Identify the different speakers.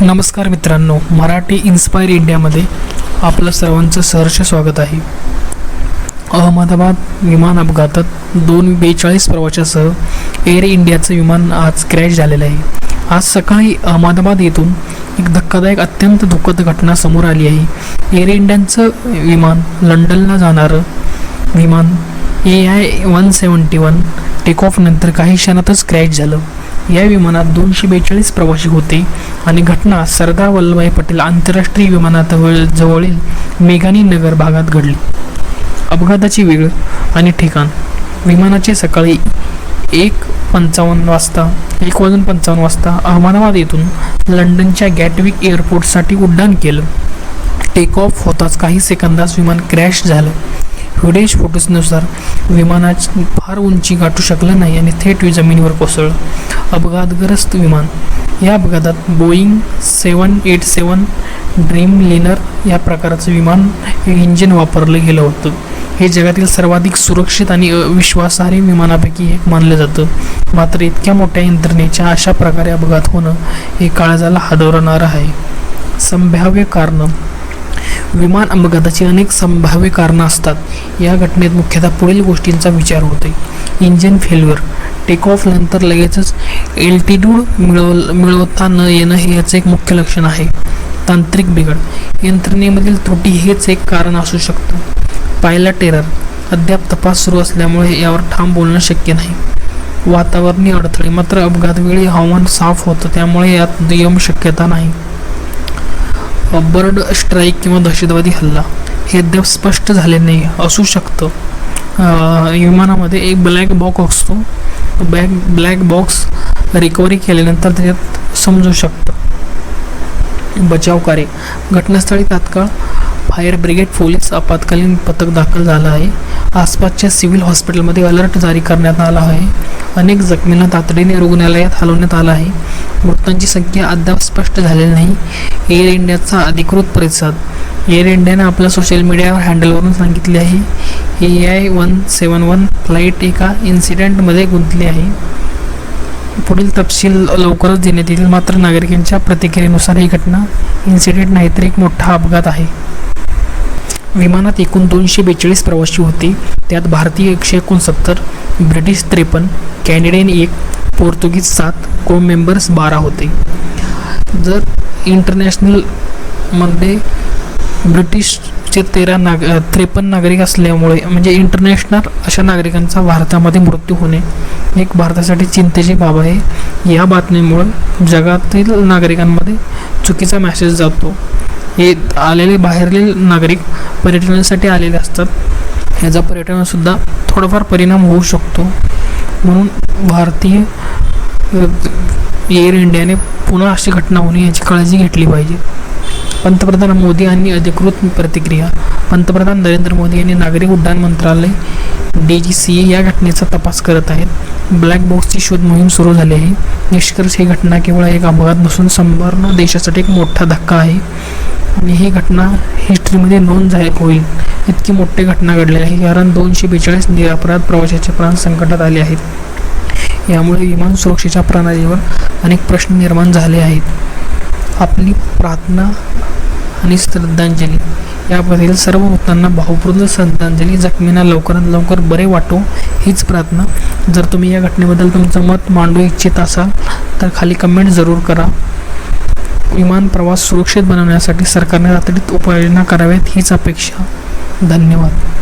Speaker 1: नमस्कार मित्रांनो मराठी इन्स्पायर इंडियामध्ये आपलं सर्वांचं सहर्ष स्वागत आहे. अहमदाबाद विमान अपघातात दोन बेचाळीस प्रवाशासह एअर इंडियाचं विमान आज क्रॅश झालेलं आहे. आज सकाळी अहमदाबाद येथून एक धक्कादायक अत्यंत दुःखद घटना समोर आली आहे. एअर इंडियाचं विमान लंडनला जाणारं विमान A I one seventy one take off नंतर काही क्षणातच क्रॅश झालं. या विमानात दोनशे बेचाळीस प्रवासी होते आणि घटना सरदार वल्लभभाई पटेल आंतरराष्ट्रीय विमानाजवळ जवळील मेघानी नगर भागात घडली. अपघाताची वेळ आणि ठिकाण. विमानाचे सकाळी एक पंचावन्न वाजता एक वाजून पंचावन्न वाजता अहमदाबाद येथून लंडनच्या गॅटविक एअरपोर्टसाठी उड्डाण केलं. टेक ऑफ होताच काही सेकंदास विमान क्रॅश झालं. व्हिडिओज फोटोजनुसार विमानाची फार उंची गाठू शकलं नाही आणि थेट जमिनीवर कोसळलं. अपघातग्रस्त विमान. या अपघातात Boeing seven eight seven Dreamliner या प्रकारचं विमान हे इंजिन वापरलं गेलं होतं. हे जगातील सर्वाधिक सुरक्षित आणि विश्वासार्ह विमानापैकी एक मानलं जातं. मात्र इतक्या मोठ्या यंत्रणेच्या अशा प्रकारे अपघात होणं हे काळजाला हादरवणारं आहे. संभाव्य कारणं विमान अपघाताची अनेक संभाव्य कारणं असतात. या घटनेत मुख्यतः पुढील गोष्टींचा विचार होते इंजिन फेल्युअर टेक ऑफ नंतर लगेचच एल्टिट्यूड मिळव मिळवता न येणं हे याचं एक मुख्य लक्षण आहे. तांत्रिक बिघड यंत्रणेमधील त्रुटी हेच एक कारण असू शकतं. पायलट एरर अद्याप तपास सुरू असल्यामुळे यावर ठाम बोलणं शक्य नाही. वातावरणीय अडथळे मात्र अपघातवेळी हवामान साफ होतं त्यामुळे यात दुय्यम शक्यता नाही. बर्ड स्ट्राईक किंवा दहशतवादी हल्ला हे अद्याप स्पष्ट झाले नाही असू शकतं. विमानामध्ये एक ब्लॅक बॉक्स असतो. बॅक ब्लॅक बॉक्स रिकव्हरी केल्यानंतर त्याच्यात समजू शकतं. बचाव कार्य. घटनास्थळी तात्काळ फायर ब्रिगेड पोलीस आपत्कालीन पथक दाखल झालं आहे. आसपासच्या सिव्हिल हॉस्पिटलमध्ये अलर्ट जारी करण्यात आला आहे. अनेक जखमींना तातडीने रुग्णालयात हलवण्यात आलं आहे. मृतांची संख्या अद्याप स्पष्ट झालेली नाही. एअर इंडियाचा अधिकृत परिसर एअर इंडियानं आपल्या सोशल मीडियावर हँडलवरून सांगितले आहे. A I one seven one flight एका इन्सिडेंटमध्ये गुंतली आहे. पुढील तपशील लवकरच देण्यात येतील. मात्र नागरिकांच्या प्रतिक्रियेनुसार ही घटना इन्सिडेंट नाही तर एक मोठा अपघात आहे. विमानात एकूण दोनशे बेचाळीस प्रवासी होते. त्यात भारतीय एकशे एकोणसत्तर ब्रिटिश त्रेपन्न कॅनेडियन एक पोर्तुगीज सात को मेंबर्स बारा होते. जर इंटरनॅशनलमध्ये ब्रिटिशचे तेरा नाग त्रेपन्न नागरिक असल्यामुळे म्हणजे इंटरनॅशनल अशा नागरिकांचा भारतामध्ये मृत्यू होणे एक भारतासाठी चिंतेची बाब आहे. या बातमीमुळे जगातील नागरिकांमध्ये चुकीचा मेसेज जातो. हे आलेले बाहेरील नागरिक पर्यटनासाठी आलेले असतात. ह्याचा पर्यटनासुद्धा थोडाफार परिणाम होऊ शकतो. म्हणून भारतीय एअर इंडियाने पुन्हा अशी घटना होणे याची काळजी घेतली पाहिजे. पंतप्रधान मोदी यांनी अधिकृत प्रतिक्रिया पंतप्रधान नरेंद्र मोदी यांनी नागरी उड्डाण मंत्रालय डी जी सी ए या घटनेचा तपास करत आहेत. ब्लॅक बॉक्सची शोध मोहीम सुरू झाली आहे. निष्कर्ष ही घटना केवळ एक अपघात नसून संपूर्ण देशासाठी एक मोठा धक्का आहे. आणि ही घटना हिस्ट्रीमध्ये नोंद जाहीर होईल. इतकी मोठी घटना घडली आहे कारण दोनशे बेचाळीस निरपराध प्रवाशाचे प्राण संकटात आले आहेत. यामुळे विमान सुरक्षेच्या प्रणालीवर अनेक प्रश्न निर्माण झाले आहेत. आपली प्रार्थना आणि श्रद्धांजली याबद्दल सर्व मृतांना भावपूर्ण श्रद्धांजली. जखमींना लवकरात लवकर बरे वाटो हीच प्रार्थना. जर तुम्ही या घटनेबद्दल तुमचं मत मांडू इच्छित असाल तर खाली कमेंट जरूर करा. विमान प्रवास सुरक्षित बनवण्यासाठी सरकारने तातडीत उपाययोजना कराव्यात हीच अपेक्षा. धन्यवाद.